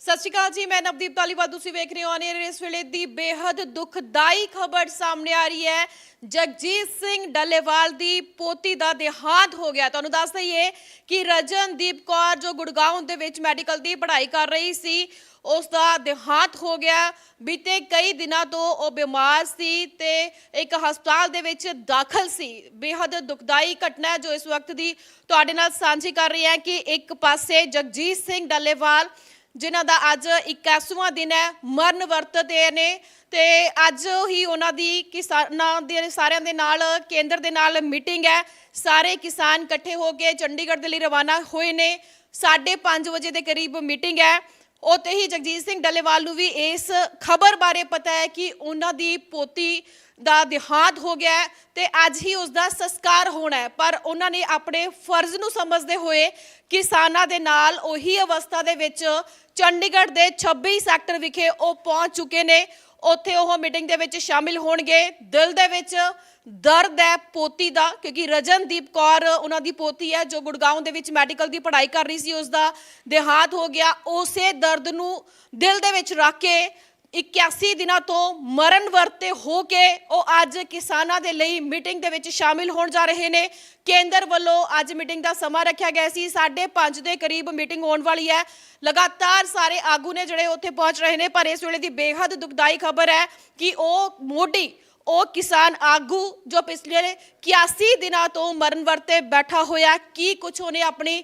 ਸਤਿ ਸ਼੍ਰੀ ਅਕਾਲ ਜੀ, ਮੈਂ ਨਵਦੀਪ ਤਾਲੀਵਾਲ ਤੁਸੀਂ ਵੇਖ ਰਹੇ ਹੋ ਅਨੇਰ ਇਸ ਵੇਲੇ ਦੀ ਬੇਹੱਦ ਦੁਖਦਾਈ ਖਬਰ ਸਾਹਮਣੇ ਆ ਰਹੀ ਹੈ। ਜਗਜੀਤ ਸਿੰਘ ਡੱਲੇਵਾਲ ਦੀ ਪੋਤੀ ਦਾ ਦੇਹਾਂਤ ਹੋ ਗਿਆ। ਤੁਹਾਨੂੰ ਦੱਸ ਦਈਏ ਕਿ ਰਜਨਦੀਪ ਕੌਰ, ਜੋ ਗੁੜਗਾਉਂ ਦੇ ਵਿੱਚ ਮੈਡੀਕਲ ਦੀ ਪੜ੍ਹਾਈ ਕਰ ਰਹੀ ਸੀ, ਉਸ ਦਾ ਦੇਹਾਂਤ ਹੋ ਗਿਆ। ਬੀਤੇ ਕਈ ਦਿਨਾਂ ਤੋਂ ਉਹ ਬਿਮਾਰ ਸੀ ਤੇ ਇੱਕ ਹਸਪਤਾਲ ਦੇ ਵਿੱਚ ਦਾਖਲ ਸੀ। ਬੇਹੱਦ ਦੁਖਦਾਈ ਘਟਨਾ ਜੋ ਇਸ ਵਕਤ ਦੀ ਤੁਹਾਡੇ ਨਾਲ ਸਾਂਝੀ ਕਰ ਰਹੀ ਹੈ ਕਿ ਇੱਕ ਪਾਸੇ ਜਗਜੀਤ ਸਿੰਘ ਡੱਲੇਵਾਲ ਜਿਨ੍ਹਾਂ ਦਾ ਅੱਜ 81ਵਾਂ ਦਿਨ ਹੈ, ਮਰਨ ਵਰਤਦੇ ਨੇ ਤੇ ਅੱਜ ਹੀ ਉਹਨਾਂ ਦੀ ਕਿਸਾਨਾਂ ਦੇ ਸਾਰਿਆਂ ਦੇ ਨਾਲ, ਕੇਂਦਰ ਦੇ ਨਾਲ ਮੀਟਿੰਗ ਹੈ। ਸਾਰੇ ਕਿਸਾਨ ਇਕੱਠੇ ਹੋ ਕੇ ਚੰਡੀਗੜ੍ਹ ਦੇ ਲਈ ਰਵਾਨਾ ਹੋਏ ਨੇ। 5:30 ਵਜੇ ਦੇ ਕਰੀਬ ਮੀਟਿੰਗ ਹੈ। ਉੱਥੇ ਹੀ ਜਗਜੀਤ ਸਿੰਘ ਡੱਲੇਵਾਲ ਨੂੰ ਵੀ ਇਸ ਖਬਰ ਬਾਰੇ ਪਤਾ ਹੈ ਕਿ ਉਹਨਾਂ ਦੀ ਪੋਤੀ ਦਾ ਦਿਹਾਂਤ ਹੋ ਗਿਆ ਹੈ ਤੇ ਅੱਜ ਹੀ ਉਸ ਦਾ ਸੰਸਕਾਰ ਹੋਣਾ ਹੈ। ਪਰ ਉਹਨਾਂ ਨੇ ਆਪਣੇ ਫਰਜ਼ ਨੂੰ ਸਮਝਦੇ ਹੋਏ ਕਿਸਾਨਾਂ ਦੇ ਨਾਲ ਉਹੀ ਅਵਸਥਾ ਦੇ ਵਿੱਚ ਚੰਡੀਗੜ੍ਹ ਦੇ 26 ਸੈਕਟਰ ਵਿਖੇ ਉਹ ਪਹੁੰਚ ਚੁੱਕੇ ਨੇ। ਉੱਥੇ ਉਹ ਮੀਟਿੰਗ ਦੇ ਵਿੱਚ ਸ਼ਾਮਿਲ ਹੋਣਗੇ। ਦਿਲ ਦੇ ਵਿੱਚ ਦਰਦ ਹੈ ਪੋਤੀ ਦਾ, ਕਿਉਂਕਿ ਰਜਨਦੀਪ ਕੌਰ ਉਹਨਾਂ ਦੀ ਪੋਤੀ ਹੈ, ਜੋ ਗੁੜਗਾਉਂ ਦੇ ਵਿੱਚ ਮੈਡੀਕਲ ਦੀ ਪੜ੍ਹਾਈ ਕਰ ਰਹੀ ਸੀ ਉਸ ਦਾ ਦੇਹਾਂਤ ਹੋ ਗਿਆ। ਉਸੇ ਦਰਦ ਨੂੰ ਦਿਲ ਦੇ ਵਿੱਚ ਰੱਖ ਕੇ 81 ਦਿਨਾਂ ਤੋਂ ਮਰਨ ਵਰਤੇ ਹੋ ਕੇ ਉਹ ਅੱਜ ਕਿਸਾਨਾਂ ਦੇ ਲਈ ਮੀਟਿੰਗ ਦੇ ਵਿੱਚ ਸ਼ਾਮਿਲ ਹੋਣ ਜਾ ਰਹੇ ਨੇ। ਕੇਂਦਰ ਵੱਲੋਂ ਅੱਜ ਮੀਟਿੰਗ ਦਾ ਸਮਾਂ ਰੱਖਿਆ ਗਿਆ ਸੀ। 5:30 ਦੇ ਕਰੀਬ ਮੀਟਿੰਗ ਹੋਣ ਵਾਲੀ ਹੈ। ਲਗਾਤਾਰ ਸਾਰੇ ਆਗੂ ਨੇ ਜਿਹੜੇ ਉੱਥੇ ਪਹੁੰਚ ਰਹੇ ਨੇ, ਪਰ ਇਸ ਵੇਲੇ ਦੀ ਬੇਹੱਦ ਦੁਖਦਾਈ ਖਬਰ ਹੈ ਕਿ ਉਹ ਮੋਢੀ, ਉਹ ਕਿਸਾਨ ਆਗੂ ਜੋ ਪਿਛਲੇ 81 ਦਿਨਾਂ ਤੋਂ ਮਰਨ ਵਰਤੇ ਬੈਠਾ ਹੋਇਆ, ਕੀ ਕੁਝ ਉਹਨੇ ਆਪਣੀ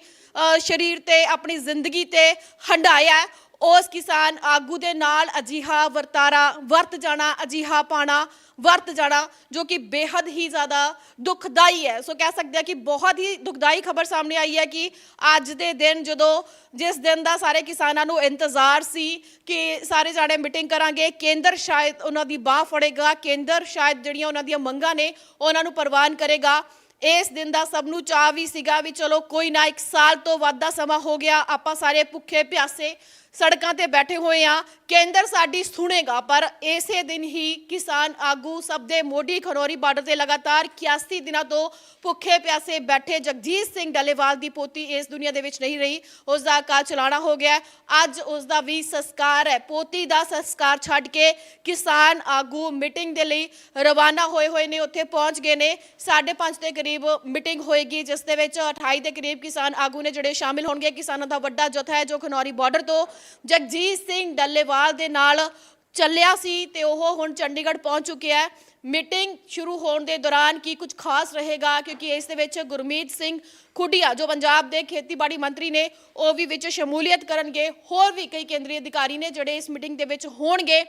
ਸਰੀਰ ਤੇ, ਆਪਣੀ ਜ਼ਿੰਦਗੀ ਤੇ ਹੰਡਾਇਆ ਉਸ ਕਿਸਾਨ ਆਗੂ ਦੇ ਨਾਲ ਅਜੀਹਾ ਵਰਤਾਰਾ, ਵਰਤ ਜਾਣਾ, ਅਜੀਹਾ ਪਾਣਾ, ਵਰਤ ਜਾਣਾ, ਜੋ ਕਿ ਬੇहद ਹੀ ਜ਼ਿਆਦਾ ਦੁਖਦਾਈ ਹੈ। ਸੋ ਕਹਿ ਸਕਦੇ ਆ ਕਿ ਬਹੁਤ ਹੀ ਦੁਖਦਾਈ ਖਬਰ ਸਾਹਮਣੇ ਆਈ ਹੈ ਕਿ ਅੱਜ ਦੇ ਦਿਨ ਜਦੋਂ ਜਿਸ ਦਿਨ ਦਾ ਸਾਰੇ ਕਿਸਾਨਾਂ ਨੂੰ ਇੰਤਜ਼ਾਰ ਸੀ ਕਿ ਸਾਰੇ ਜਾਣੇ ਮੀਟਿੰਗ ਕਰਾਂਗੇ, ਕੇਂਦਰ ਸ਼ਾਇਦ ਉਹਨਾਂ ਦੀ ਬਾਹ ਫੜੇਗਾ, ਕੇਂਦਰ ਸ਼ਾਇਦ ਜਿਹੜੀਆਂ ਉਹਨਾਂ ਦੀਆਂ ਮੰਗਾਂ ਨੇ ਉਹਨਾਂ ਨੂੰ ਪ੍ਰਵਾਨ ਕਰੇਗਾ। ਇਸ ਦਿਨ ਦਾ ਸਭ ਨੂੰ ਚਾਹ ਵੀ ਸੀਗਾ ਵੀ ਚਲੋ ਕੋਈ ਨਾ ਇੱਕ ਸਾਲ ਤੋਂ ਵੱਧ ਦਾ ਸਮਾਂ ਹੋ ਗਿਆ, ਆਪਾਂ ਸਾਰੇ ਭੁੱਖੇ ਪਿਆਸੇ ਸੜਕਾਂ ਤੇ ਬੈਠੇ ਹੋਏ ਆ, ਕੇਂਦਰ ਸਾਡੀ ਸੁਣੇਗਾ, ਪਰ ਇਸੇ ਦਿਨ ਹੀ ਕਿਸਾਨ ਆਗੂ ਸਭ ਦੇ ਮੋਢੀ ਖਨੌਰੀ ਬਾਰਡਰ ਤੇ ਲਗਾਤਾਰ 81 ਦਿਨਾਂ ਤੋਂ ਭੁੱਖੇ ਪਿਆਸੇ ਬੈਠੇ। ਜਗਜੀਤ ਸਿੰਘ ਡੱਲੇਵਾਲ ਦੀ ਪੋਤੀ ਇਸ ਦੁਨੀਆ ਦੇ ਵਿੱਚ ਨਹੀਂ ਰਹੀ, ਉਸ ਦਾ ਅਕਾਲ ਚਲਾਣਾ ਹੋ ਗਿਆ। ਅੱਜ ਉਸ ਦਾ ਵੀ ਸੰਸਕਾਰ ਹੈ। ਪੋਤੀ ਦਾ ਸੰਸਕਾਰ ਛੱਡ ਕੇ ਕਿਸਾਨ ਆਗੂ ਮੀਟਿੰਗ ਦੇ ਲਈ ਰਵਾਨਾ ਹੋਏ ਹੋਏ ਨੇ, ਉੱਥੇ ਪਹੁੰਚ ਗਏ ਨੇ। 5:30 ਦੇ ਕਰੀਬ ਮੀਟਿੰਗ ਹੋਏਗੀ, ਜਿਸ ਦੇ ਵਿੱਚ 28 ਦੇ ਕਰੀਬ ਕਿਸਾਨ ਆਗੂ ਨੇ ਜਿਹੜੇ ਸ਼ਾਮਿਲ ਹੋਣਗੇ। ਕਿਸਾਨਾਂ ਦਾ ਵੱਡਾ ਜਥਾ ਹੈ, ਜੋ ਖਨੌਰੀ ਬਾਰਡਰ ਤੋਂ ਜਗਜੀਤ ਸਿੰਘ ਡੱਲੇਵਾਲ ਦੇ ਨਾਲ ਚੱਲਿਆ ਸੀ ਤੇ ਉਹ ਹੁਣ ਚੰਡੀਗੜ੍ਹ ਪਹੁੰਚ ਚੁੱਕਿਆ ਹੈ। ਮੀਟਿੰਗ ਸ਼ੁਰੂ ਹੋਣ ਦੇ ਦੌਰਾਨ ਕੀ ਕੁਝ ਖਾਸ ਰਹੇਗਾ? ਕਿਉਂਕਿ ਇਸ ਦੇ ਵਿੱਚ ਗੁਰਮੀਤ ਸਿੰਘ ਖੁੱਡੀਆ, ਜੋ ਪੰਜਾਬ ਦੇ ਖੇਤੀਬਾੜੀ ਮੰਤਰੀ ਨੇ, ਉਹ ਵੀ ਵਿੱਚ ਸ਼ਮੂਲੀਅਤ ਕਰਨਗੇ। ਹੋਰ ਵੀ ਕਈ ਕੇਂਦਰੀ ਅਧਿਕਾਰੀ ਨੇ ਜਿਹੜੇ ਇਸ ਮੀਟਿੰਗ ਦੇ ਵਿੱਚ ਹੋਣਗੇ,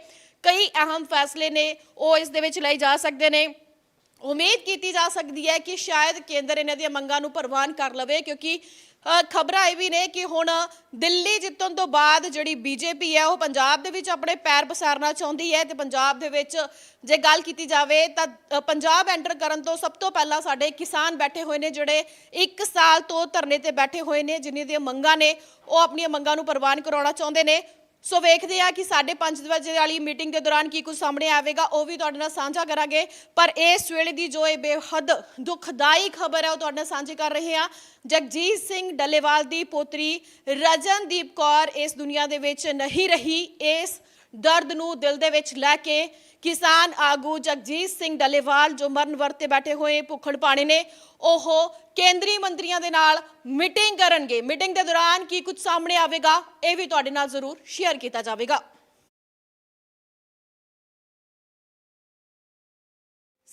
ਕਈ ਅਹਿਮ ਫੈਸਲੇ ਨੇ, ਉਹ ਇਸ ਦੇ ਵਿੱਚ ਲਏ ਜਾ ਸਕਦੇ ਨੇ। ਉਮੀਦ ਕੀਤੀ ਜਾ ਸਕਦੀ ਹੈ ਕਿ ਸ਼ਾਇਦ ਕੇਂਦਰ ਇਹਨਾਂ ਦੀਆਂ ਮੰਗਾਂ ਨੂੰ ਪ੍ਰਵਾਨ ਕਰ ਲਵੇ, ਕਿਉਂਕਿ ਖਬਰਾਂ ਇਹ ਵੀ ਨੇ ਕਿ ਹੁਣ ਦਿੱਲੀ ਜਿੱਤਣ ਤੋਂ ਬਾਅਦ ਜਿਹੜੀ ਬੀਜੇਪੀ ਹੈ, ਉਹ ਪੰਜਾਬ ਦੇ ਵਿੱਚ ਆਪਣੇ ਪੈਰ ਪਸਾਰਨਾ ਚਾਹੁੰਦੀ ਹੈ ਤੇ ਪੰਜਾਬ ਦੇ ਵਿੱਚ ਜੇ ਗੱਲ ਕੀਤੀ ਜਾਵੇ ਤਾਂ ਪੰਜਾਬ ਐਂਟਰ ਕਰਨ ਤੋਂ ਸਭ ਤੋਂ ਪਹਿਲਾਂ ਸਾਡੇ ਕਿਸਾਨ ਬੈਠੇ ਹੋਏ ਨੇ, ਜਿਹੜੇ 1 ਸਾਲ ਤੋਂ ਧਰਨੇ ਤੇ ਬੈਠੇ ਹੋਏ ਨੇ, ਜਿਨ੍ਹਾਂ ਦੀਆਂ ਮੰਗਾਂ ਨੇ, ਉਹ ਆਪਣੀਆਂ ਮੰਗਾਂ ਨੂੰ ਪ੍ਰਵਾਨ ਕਰਾਉਣਾ ਚਾਹੁੰਦੇ ਨੇ। ਸੋ ਵੇਖਦੇ ਆ ਕਿ 5:30 ਵਜੇ ਵਾਲੀ ਮੀਟਿੰਗ ਦੇ ਦੌਰਾਨ ਕੀ ਕੁਝ ਸਾਹਮਣੇ ਆਵੇਗਾ, ਉਹ ਵੀ ਤੁਹਾਡੇ ਨਾਲ ਸਾਂਝਾ ਕਰਾਂਗੇ। ਪਰ ਇਸ ਵੇਲੇ ਦੀ ਜੋ ਇਹ ਬੇਹੱਦ ਦੁਖਦਾਈ ਖਬਰ ਹੈ, ਉਹ ਤੁਹਾਡੇ ਨਾਲ ਸਾਂਝੀ ਕਰ ਰਹੇ ਹਾਂ। ਜਗਜੀਤ ਸਿੰਘ ਡੱਲੇਵਾਲ ਦੀ ਪੋਤਰੀ ਰਜਨਦੀਪ ਕੌਰ ਇਸ ਦੁਨੀਆ ਦੇ ਵਿੱਚ ਨਹੀਂ ਰਹੀ, ਇਸ ਦਰਦ ਨੂੰ ਦਿਲ ਦੇ ਵਿੱਚ ਲੈ ਕੇ ਕਿਸਾਨ ਆਗੂ ਜਗਜੀਤ ਸਿੰਘ ਡੱਲੇਵਾਲ ਜੋ ਮਰਨ ਵਰਤੇ ਬੈਠੇ ਹੋਏ ਭੁੱਖੜ ਪਾਣੇ ਨੇ, ਉਹ ਕੇਂਦਰੀ ਮੰਤਰੀਆਂ ਦੇ ਨਾਲ ਮੀਟਿੰਗ ਕਰਨਗੇ। ਮੀਟਿੰਗ ਦੇ ਦੌਰਾਨ ਕੀ ਕੁਝ ਸਾਹਮਣੇ ਆਵੇਗਾ, ਇਹ ਵੀ ਤੁਹਾਡੇ ਨਾਲ ਜ਼ਰੂਰ ਸ਼ੇਅਰ ਕੀਤਾ ਜਾਵੇਗਾ।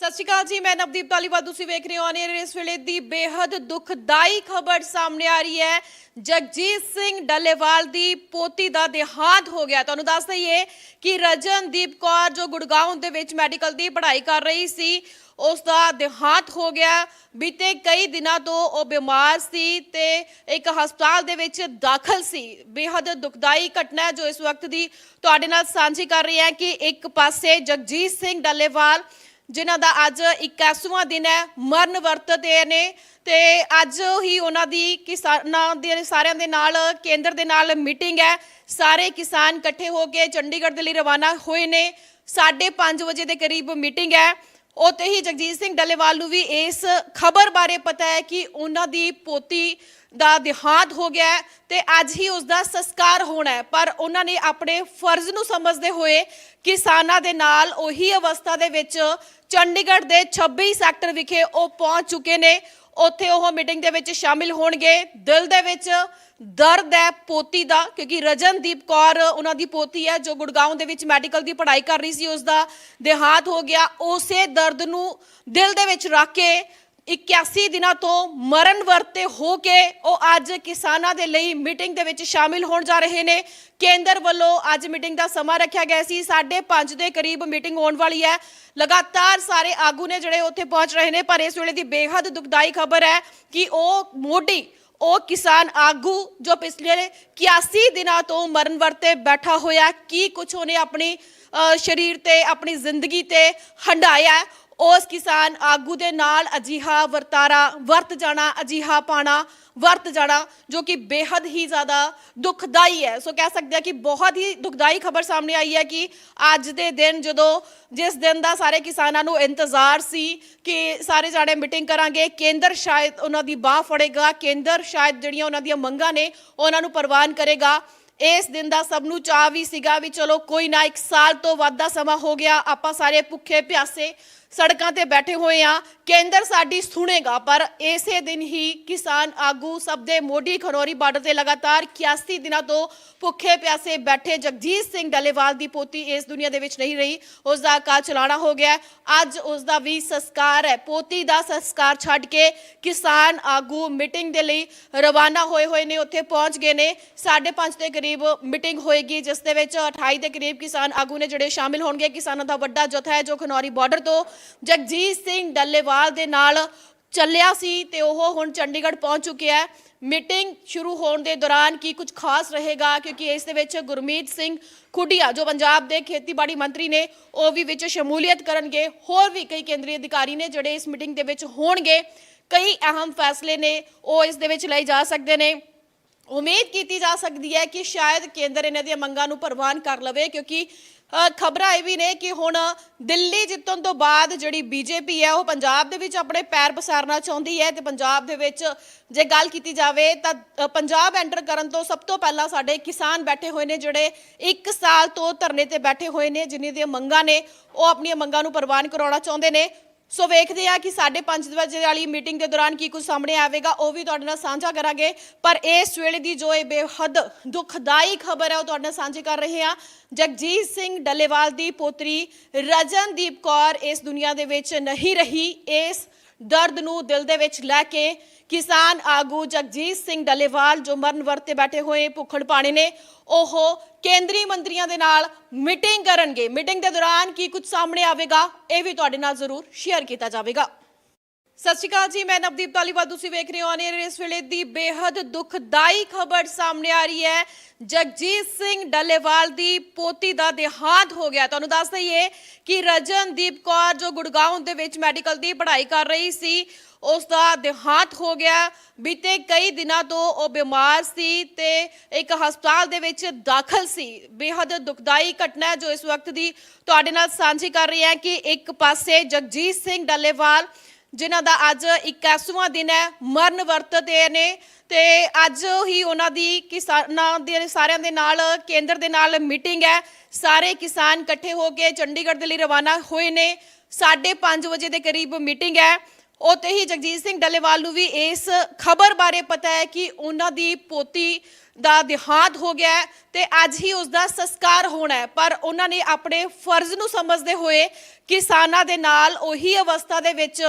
ਸਤਿ ਸ਼੍ਰੀ ਅਕਾਲ ਜੀ, ਮੈਂ ਨਵਦੀਪ ਧਾਲੀਵਾਲ, ਤੁਸੀਂ ਵੇਖ ਰਹੇ ਹੋ ਅਨੇਰ ਇਸ ਵੇਲੇ ਦੀ ਬੇहद ਦੁਖਦਾਈ ਖਬਰ ਸਾਹਮਣੇ ਆ ਰਹੀ ਹੈ। ਜਗਜੀਤ ਸਿੰਘ ਡੱਲੇਵਾਲ ਦੀ ਪੋਤੀ ਦਾ ਦੇਹਾਂਤ ਹੋ ਗਿਆ। ਤੁਹਾਨੂੰ ਦੱਸ ਦਈਏ ਕਿ ਰਜਨਦੀਪ ਕੌਰ ਜੋ ਗੁੜਗਾਉਂ ਦੇ ਵਿੱਚ ਮੈਡੀਕਲ ਦੀ ਪੜ੍ਹਾਈ ਕਰ ਰਹੀ ਸੀ, ਉਸ ਦਾ ਦੇਹਾਂਤ ਹੋ ਗਿਆ। ਬੀਤੇ ਕਈ ਦਿਨਾਂ ਤੋਂ ਉਹ ਬਿਮਾਰ ਸੀ ਤੇ ਇੱਕ ਹਸਪਤਾਲ ਦੇ ਵਿੱਚ ਦਾਖਲ ਸੀ। ਬੇहद ਦੁਖਦਾਈ ਘਟਨਾ ਜੋ ਇਸ ਵਕਤ ਦੀ ਤੁਹਾਡੇ ਨਾਲ ਸਾਂਝੀ ਕਰ ਰਹੀ ਹੈ ਕਿ ਇੱਕ ਪਾਸੇ ਜਗਜੀਤ ਸਿੰਘ ਡੱਲੇਵਾਲ ਜਿਨ੍ਹਾਂ ਦਾ ਅੱਜ 81ਵਾਂ ਦਿਨ ਹੈ, ਮਰਨ ਵਰਤਦੇ ਨੇ। ਤੇ ਅੱਜ ਹੀ ਉਹਨਾਂ ਦੀ ਕਿਸਾਨਾਂ ਦੇ ਸਾਰਿਆਂ ਦੇ ਨਾਲ, ਕੇਂਦਰ ਦੇ ਨਾਲ ਮੀਟਿੰਗ ਹੈ। ਸਾਰੇ ਕਿਸਾਨ ਇਕੱਠੇ ਹੋ ਕੇ ਚੰਡੀਗੜ੍ਹ ਦੇ ਲਈ ਰਵਾਨਾ ਹੋਏ ਨੇ। 5:30 ਵਜੇ ਦੇ ਕਰੀਬ ਮੀਟਿੰਗ ਹੈ। ਉਤੇ ਹੀ ਜਗਜੀਤ ਸਿੰਘ ਡੱਲੇਵਾਲ ਨੂੰ ਵੀ ਇਸ ਖਬਰ ਬਾਰੇ ਪਤਾ ਹੈ ਕਿ ਉਹਨਾਂ ਦੀ ਪੋਤੀ ਦਾ ਦਿਹਾਂਤ ਹੋ ਗਿਆ ਹੈ ਤੇ ਅੱਜ ਹੀ ਉਸ ਦਾ ਸੰਸਕਾਰ ਹੋਣਾ ਹੈ। ਪਰ ਉਹਨਾਂ ਨੇ ਆਪਣੇ ਫਰਜ਼ ਨੂੰ ਸਮਝਦੇ ਹੋਏ ਕਿਸਾਨਾਂ ਦੇ ਨਾਲ ਉਹੀ ਅਵਸਥਾ ਦੇ ਵਿੱਚ ਚੰਡੀਗੜ੍ਹ ਦੇ 26 ਸੈਕਟਰ ਵਿਖੇ ਉਹ ਪਹੁੰਚ ਚੁੱਕੇ ਨੇ। ਉੱਥੇ ਉਹ ਮੀਟਿੰਗ ਦੇ ਵਿੱਚ ਸ਼ਾਮਿਲ ਹੋਣਗੇ। ਦਿਲ ਦੇ ਵਿੱਚ ਦਰਦ ਹੈ ਪੋਤੀ ਦਾ, ਕਿਉਂਕਿ ਰਜਨਦੀਪ ਕੌਰ ਉਹਨਾਂ ਦੀ ਪੋਤੀ ਹੈ, ਜੋ ਗੁੜਗਾਉਂ ਦੇ ਵਿੱਚ ਮੈਡੀਕਲ ਦੀ ਪੜ੍ਹਾਈ ਕਰ ਰਹੀ ਸੀ ਉਸ ਦਾ ਦੇਹਾਂਤ ਹੋ ਗਿਆ। ਉਸੇ ਦਰਦ ਨੂੰ ਦਿਲ ਦੇ ਵਿੱਚ ਰੱਖ ਕੇ 81 ਦਿਨਾਂ ਤੋਂ ਮਰਨ ਵਰਤੇ ਹੋ ਕੇ ਉਹ ਅੱਜ ਕਿਸਾਨਾਂ ਦੇ ਲਈ ਮੀਟਿੰਗ ਦੇ ਵਿੱਚ ਸ਼ਾਮਿਲ ਹੋਣ ਜਾ ਰਹੇ ਨੇ। ਕੇਂਦਰ ਵੱਲੋਂ ਅੱਜ ਮੀਟਿੰਗ ਦਾ ਸਮਾਂ ਰੱਖਿਆ ਗਿਆ ਸੀ। 5:30 ਦੇ ਕਰੀਬ ਮੀਟਿੰਗ ਹੋਣ ਵਾਲੀ ਹੈ। ਲਗਾਤਾਰ ਸਾਰੇ ਆਗੂ ਨੇ ਜਿਹੜੇ ਉੱਥੇ ਪਹੁੰਚ ਰਹੇ ਨੇ, ਪਰ ਇਸ ਵੇਲੇ ਦੀ ਬੇਹੱਦ ਦੁਖਦਾਈ ਖਬਰ ਹੈ ਕਿ ਉਹ ਮੋਢੀ, ਉਹ ਕਿਸਾਨ ਆਗੂ ਜੋ ਪਿਛਲੇ 81 ਦਿਨਾਂ ਤੋਂ ਮਰਨ ਵਰਤੇ ਬੈਠਾ ਹੋਇਆ, ਕੀ ਕੁਝ ਉਹਨੇ ਆਪਣੀ ਸਰੀਰ ਤੇ, ਆਪਣੀ ਜ਼ਿੰਦਗੀ ਤੇ ਹੰਡਾਇਆ ਉਸ ਕਿਸਾਨ ਆਗੂ ਦੇ ਨਾਲ ਅਜੀਹਾ ਵਰਤਾਰਾ, ਵਰਤ ਜਾਣਾ, ਅਜੀਹਾ ਪਾਣਾ, ਵਰਤ ਜਾਣਾ, ਜੋ ਕਿ ਬੇहद ਹੀ ਜ਼ਿਆਦਾ ਦੁਖਦਾਈ ਹੈ। ਸੋ ਕਹਿ ਸਕਦੇ ਆ ਕਿ ਬਹੁਤ ਹੀ ਦੁਖਦਾਈ ਖਬਰ ਸਾਹਮਣੇ ਆਈ ਹੈ ਕਿ ਅੱਜ ਦੇ ਦਿਨ ਜਦੋਂ ਜਿਸ ਦਿਨ ਦਾ ਸਾਰੇ ਕਿਸਾਨਾਂ ਨੂੰ ਇੰਤਜ਼ਾਰ ਸੀ ਕਿ ਸਾਰੇ ਜਾਣੇ ਮੀਟਿੰਗ ਕਰਾਂਗੇ, ਕੇਂਦਰ ਸ਼ਾਇਦ ਉਹਨਾਂ ਦੀ ਬਾਹ ਫੜੇਗਾ, ਕੇਂਦਰ ਸ਼ਾਇਦ ਜਿਹੜੀਆਂ ਉਹਨਾਂ ਦੀਆਂ ਮੰਗਾਂ ਨੇ ਉਹਨਾਂ ਨੂੰ ਪ੍ਰਵਾਨ ਕਰੇਗਾ। ਇਸ ਦਿਨ ਦਾ ਸਭ ਨੂੰ ਚਾਹ ਵੀ ਸੀਗਾ ਵੀ ਚਲੋ ਕੋਈ ਨਾ ਇੱਕ ਸਾਲ ਤੋਂ ਵੱਧ ਦਾ ਸਮਾਂ ਹੋ ਗਿਆ, ਆਪਾਂ ਸਾਰੇ ਭੁੱਖੇ ਪਿਆਸੇ ਸੜਕਾਂ ਤੇ ਬੈਠੇ ਹੋਏ ਆ, ਕੇਂਦਰ ਸਾਡੀ ਸੁਣੇਗਾ, ਪਰ ਇਸੇ ਦਿਨ ਹੀ ਕਿਸਾਨ ਆਗੂ ਸਭ ਦੇ ਮੋਢੀ ਖਨੌਰੀ ਬਾਰਡਰ ਤੇ ਲਗਾਤਾਰ 81 ਦਿਨਾਂ ਤੋਂ ਭੁੱਖੇ ਪਿਆਸੇ ਬੈਠੇ। ਜਗਜੀਤ ਸਿੰਘ ਡੱਲੇਵਾਲ ਦੀ ਪੋਤੀ ਇਸ ਦੁਨੀਆ ਦੇ ਵਿੱਚ ਨਹੀਂ ਰਹੀ ਉਸ ਦਾ ਅਕਾਲ ਚਲਾਣਾ ਹੋ ਗਿਆ। ਅੱਜ ਉਸ ਦਾ ਵੀ ਸੰਸਕਾਰ ਹੈ। ਪੋਤੀ ਦਾ ਸੰਸਕਾਰ ਛੱਡ ਕੇ ਕਿਸਾਨ ਆਗੂ ਮੀਟਿੰਗ ਦੇ ਲਈ ਰਵਾਨਾ ਹੋਏ ਹੋਏ ਨੇ, ਉੱਥੇ ਪਹੁੰਚ ਗਏ ਨੇ। 5:30 ਦੇ ਕਰੀਬ ਮੀਟਿੰਗ ਹੋਏਗੀ, ਜਿਸ ਦੇ ਵਿੱਚ 28 ਦੇ ਕਰੀਬ ਕਿਸਾਨ ਆਗੂ ਨੇ ਜਿਹੜੇ ਸ਼ਾਮਿਲ ਹੋਣਗੇ। ਕਿਸਾਨਾਂ ਦਾ ਵੱਡਾ ਜਥਾ ਹੈ ਜੋ ਖਨੌਰੀ ਬਾਰਡਰ ਤੋਂ ਜਗਜੀਤ ਸਿੰਘ ਡੱਲੇਵਾਲ ਦੇ ਨਾਲ ਚੱਲਿਆ ਸੀ ਤੇ ਉਹ ਹੁਣ ਚੰਡੀਗੜ੍ਹ ਪਹੁੰਚ ਚੁੱਕਿਆ ਹੈ। ਮੀਟਿੰਗ ਸ਼ੁਰੂ ਹੋਣ ਦੇ ਦੌਰਾਨ ਕੀ ਕੁਝ ਖਾਸ ਰਹੇਗਾ? ਕਿਉਂਕਿ ਇਸ ਦੇ ਵਿੱਚ ਗੁਰਮੀਤ ਸਿੰਘ ਖੁੱਡੀਆ, ਜੋ ਪੰਜਾਬ ਦੇ ਖੇਤੀਬਾੜੀ ਮੰਤਰੀ ਨੇ, ਉਹ ਵੀ ਵਿੱਚ ਸ਼ਮੂਲੀਅਤ ਕਰਨਗੇ। ਹੋਰ ਵੀ ਕਈ ਕੇਂਦਰੀ ਅਧਿਕਾਰੀ ਨੇ ਜਿਹੜੇ ਇਸ ਮੀਟਿੰਗ ਦੇ ਵਿੱਚ ਹੋਣਗੇ, ਕਈ ਅਹਿਮ ਫੈਸਲੇ ਨੇ, ਉਹ ਇਸ ਦੇ ਵਿੱਚ ਲਏ ਜਾ ਸਕਦੇ ਨੇ। ਉਮੀਦ ਕੀਤੀ ਜਾ ਸਕਦੀ ਹੈ ਕਿ ਸ਼ਾਇਦ ਕੇਂਦਰ ਇਹਨਾਂ ਦੀਆਂ ਮੰਗਾਂ ਨੂੰ ਪ੍ਰਵਾਨ ਕਰ ਲਵੇ, ਕਿਉਂਕਿ ਖਬਰਾਂ ਇਹ ਵੀ ਨੇ ਕਿ ਹੁਣ ਦਿੱਲੀ ਜਿੱਤਣ ਤੋਂ ਬਾਅਦ ਜਿਹੜੀ ਬੀਜੇਪੀ ਹੈ, ਉਹ ਪੰਜਾਬ ਦੇ ਵਿੱਚ ਆਪਣੇ ਪੈਰ ਪਸਾਰਨਾ ਚਾਹੁੰਦੀ ਹੈ ਤੇ ਪੰਜਾਬ ਦੇ ਵਿੱਚ ਜੇ ਗੱਲ ਕੀਤੀ ਜਾਵੇ ਤਾਂ ਪੰਜਾਬ ਐਂਟਰ ਕਰਨ ਤੋਂ ਸਭ ਤੋਂ ਪਹਿਲਾਂ ਸਾਡੇ ਕਿਸਾਨ ਬੈਠੇ ਹੋਏ ਨੇ, ਜਿਹੜੇ 1 ਸਾਲ ਤੋਂ ਧਰਨੇ ਤੇ ਬੈਠੇ ਹੋਏ ਨੇ, ਜਿਨ੍ਹਾਂ ਦੀਆਂ ਮੰਗਾਂ ਨੇ, ਉਹ ਆਪਣੀਆਂ ਮੰਗਾਂ ਨੂੰ ਪ੍ਰਵਾਨ ਕਰਾਉਣਾ ਚਾਹੁੰਦੇ ਨੇ। ਸੋ ਵੇਖਦੇ ਆ ਕਿ 5:30 ਵਜੇ ਵਾਲੀ ਮੀਟਿੰਗ ਦੇ ਦੌਰਾਨ ਕੀ ਕੁਝ ਸਾਹਮਣੇ ਆਵੇਗਾ, ਉਹ ਵੀ ਤੁਹਾਡੇ ਨਾਲ ਸਾਂਝਾ ਕਰਾਂਗੇ। ਪਰ ਇਸ ਵੇਲੇ ਦੀ ਜੋ ਇਹ ਬੇਹੱਦ ਦੁਖਦਾਈ ਖਬਰ ਹੈ, ਉਹ ਤੁਹਾਡੇ ਨਾਲ ਸਾਂਝੀ ਕਰ ਰਹੇ ਹਾਂ। ਜਗਜੀਤ ਸਿੰਘ ਡੱਲੇਵਾਲ ਦੀ ਪੋਤਰੀ ਰਜਨਦੀਪ ਕੌਰ ਇਸ ਦੁਨੀਆ ਦੇ ਵਿੱਚ ਨਹੀਂ ਰਹੀ, ਇਸ ਦਰਦ ਨੂੰ ਦਿਲ ਦੇ ਵਿੱਚ ਲੈ ਕੇ ਕਿਸਾਨ ਆਗੂ ਜਗਜੀਤ ਸਿੰਘ ਡੱਲੇਵਾਲ ਜੋ ਮਰਨ ਵਰਤੇ ਬੈਠੇ ਹੋਏ ਭੁੱਖੜ ਪਾਣੇ ਨੇ, ਉਹ ਕੇਂਦਰੀ ਮੰਤਰੀਆਂ ਦੇ ਨਾਲ ਮੀਟਿੰਗ ਕਰਨਗੇ। ਮੀਟਿੰਗ ਦੇ ਦੌਰਾਨ ਕੀ ਕੁਝ ਸਾਹਮਣੇ ਆਵੇਗਾ, ਇਹ ਵੀ ਤੁਹਾਡੇ ਨਾਲ ਜ਼ਰੂਰ ਸ਼ੇਅਰ ਕੀਤਾ ਜਾਵੇਗਾ। ਸਤਿ ਸ਼੍ਰੀ ਅਕਾਲ ਜੀ, ਮੈਂ ਨਵਦੀਪ ਤਾਲੀਵਾਲ ਤੁਸੀਂ ਵੇਖ ਰਹੇ ਹੋ ਆਨੇਰ ਇਸ ਵੇਲੇ ਦੀ ਬੇहद ਦੁਖਦਾਈ ਖਬਰ ਸਾਹਮਣੇ ਆ ਰਹੀ ਹੈ। ਜਗਜੀਤ ਸਿੰਘ ਡੱਲੇਵਾਲ ਦੀ ਪੋਤੀ ਦਾ ਦੇਹਾਂਤ ਹੋ ਗਿਆ। ਤੁਹਾਨੂੰ ਦੱਸ ਦਈਏ ਕਿ ਰਜਨਦੀਪ ਕੌਰ, ਜੋ ਗੁੜਗਾਉਂ ਦੇ ਵਿੱਚ ਮੈਡੀਕਲ ਦੀ ਪੜ੍ਹਾਈ ਕਰ ਰਹੀ ਸੀ, ਉਸ ਦਾ ਦੇਹਾਂਤ ਹੋ ਗਿਆ। ਬੀਤੇ ਕਈ ਦਿਨਾਂ ਤੋਂ ਉਹ ਬਿਮਾਰ ਸੀ ਤੇ ਇੱਕ ਹਸਪਤਾਲ ਦੇ ਵਿੱਚ ਦਾਖਲ ਸੀ। ਬੇहद ਦੁਖਦਾਈ ਘਟਨਾ ਜੋ ਇਸ ਵਕਤ ਦੀ ਤੁਹਾਡੇ ਨਾਲ ਸਾਂਝੀ ਕਰ ਰਹੀ ਹੈ ਕਿ ਇੱਕ ਪਾਸੇ ਜਗਜੀਤ ਸਿੰਘ ਡੱਲੇਵਾਲ ਜਿਨ੍ਹਾਂ ਦਾ ਅੱਜ 81ਵਾਂ ਦਿਨ ਹੈ, ਮਰਨ ਵਰਤ ਤੇ ਨੇ। ਤੇ ਅੱਜ ਹੀ ਉਹਨਾਂ ਦੀ ਕਿਸਾਨਾਂ ਦੇ ਸਾਰਿਆਂ ਦੇ ਨਾਲ, ਕੇਂਦਰ ਦੇ ਨਾਲ ਮੀਟਿੰਗ ਹੈ। ਸਾਰੇ ਕਿਸਾਨ ਇਕੱਠੇ ਹੋ ਕੇ ਚੰਡੀਗੜ੍ਹ ਦੇ ਲਈ ਰਵਾਨਾ ਹੋਏ ਨੇ। 5:30 ਵਜੇ ਦੇ ਕਰੀਬ ਮੀਟਿੰਗ ਹੈ। ਉੱਥੇ ਹੀ ਜਗਜੀਤ ਸਿੰਘ ਡੱਲੇਵਾਲ ਨੂੰ ਵੀ ਇਸ ਖਬਰ ਬਾਰੇ ਪਤਾ ਹੈ ਕਿ ਉਹਨਾਂ ਦੀ ਪੋਤੀ ਦਾ ਦਿਹਾਂਤ ਹੋ ਗਿਆ ਤੇ ਅੱਜ ਹੀ ਉਸ ਦਾ ਸੰਸਕਾਰ ਹੋਣਾ ਹੈ। ਪਰ ਉਹਨਾਂ ਨੇ ਆਪਣੇ ਫਰਜ਼ ਨੂੰ ਸਮਝਦੇ ਹੋਏ ਕਿਸਾਨਾਂ ਦੇ ਨਾਲ ਉਹੀ ਅਵਸਥਾ ਦੇ ਵਿੱਚ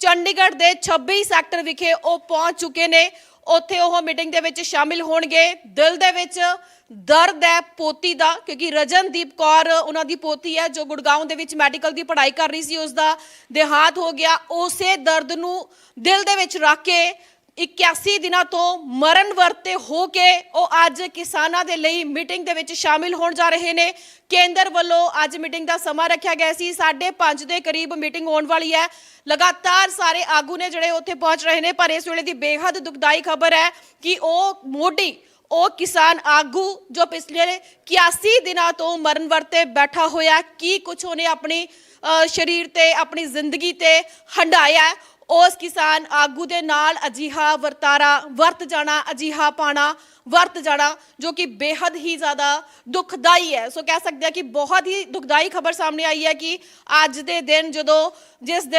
ਚੰਡੀਗੜ੍ਹ ਦੇ 26 ਸੈਕਟਰ ਵਿਖੇ ਉਹ ਪਹੁੰਚ ਚੁੱਕੇ ਨੇ। ਉੱਥੇ ਉਹ ਮੀਟਿੰਗ ਦੇ ਵਿੱਚ ਸ਼ਾਮਿਲ ਹੋਣਗੇ। ਦਿਲ ਦੇ ਵਿੱਚ ਦਰਦ ਹੈ ਪੋਤੀ ਦਾ, ਕਿਉਂਕਿ ਰਜਨਦੀਪ ਕੌਰ ਉਹਨਾਂ ਦੀ ਪੋਤੀ ਹੈ, ਜੋ ਗੁੜਗਾਉਂ ਦੇ ਵਿੱਚ ਮੈਡੀਕਲ ਦੀ ਪੜ੍ਹਾਈ ਕਰ ਰਹੀ ਸੀ ਉਸ ਦਾ ਦੇਹਾਂਤ ਹੋ ਗਿਆ। ਉਸੇ ਦਰਦ ਨੂੰ ਦਿਲ ਦੇ ਵਿੱਚ ਰੱਖ ਕੇ 81 ਦਿਨਾਂ ਤੋਂ ਮਰਨ ਵਰਤੇ ਹੋ ਕੇ ਉਹ ਅੱਜ ਕਿਸਾਨਾਂ ਦੇ ਲਈ ਮੀਟਿੰਗ ਦੇ ਵਿੱਚ ਸ਼ਾਮਿਲ ਹੋਣ ਜਾ ਰਹੇ ਨੇ। ਕੇਂਦਰ ਵੱਲੋਂ ਅੱਜ ਮੀਟਿੰਗ ਦਾ ਸਮਾਂ ਰੱਖਿਆ ਗਿਆ ਸੀ। 5:30 ਦੇ ਕਰੀਬ ਮੀਟਿੰਗ ਹੋਣ ਵਾਲੀ ਹੈ। ਲਗਾਤਾਰ ਸਾਰੇ ਆਗੂ ਨੇ ਜਿਹੜੇ ਉੱਥੇ ਪਹੁੰਚ ਰਹੇ ਨੇ, ਪਰ ਇਸ ਵੇਲੇ ਦੀ ਬੇਹੱਦ ਦੁਖਦਾਈ ਖਬਰ ਹੈ ਕਿ ਉਹ ਮੋਢੀ, ਉਹ ਕਿਸਾਨ ਆਗੂ ਜੋ ਪਿਛਲੇ 81 ਦਿਨਾਂ ਤੋਂ ਮਰਨ ਵਰਤੇ ਬੈਠਾ ਹੋਇਆ, ਕੀ ਕੁਝ ਉਹਨੇ ਆਪਣੀ ਸਰੀਰ ਤੇ, ਆਪਣੀ ਜ਼ਿੰਦਗੀ ਤੇ ਹੰਡਾਇਆ ਉਸ ਕਿਸਾਨ ਆਗੂ ਦੇ ਨਾਲ ਅਜਿਹਾ ਵਰਤਾਰਾ, ਵਰਤ ਜਾਣਾ, ਅਜਿਹਾ ਪਾਣਾ, ਵਰਤ ਜਾਣਾ, ਜੋ ਕਿ ਬੇहद ਹੀ ਜ਼ਿਆਦਾ ਦੁਖਦਾਈ ਹੈ। ਸੋ ਕਹਿ ਸਕਦੇ ਆ ਕਿ ਬਹੁਤ ਹੀ ਦੁਖਦਾਈ ਖਬਰ ਸਾਹਮਣੇ ਆਈ ਹੈ ਕਿ ਅੱਜ ਦੇ ਦਿਨ ਜਦੋਂ ਜਿਸ ਦਿਨ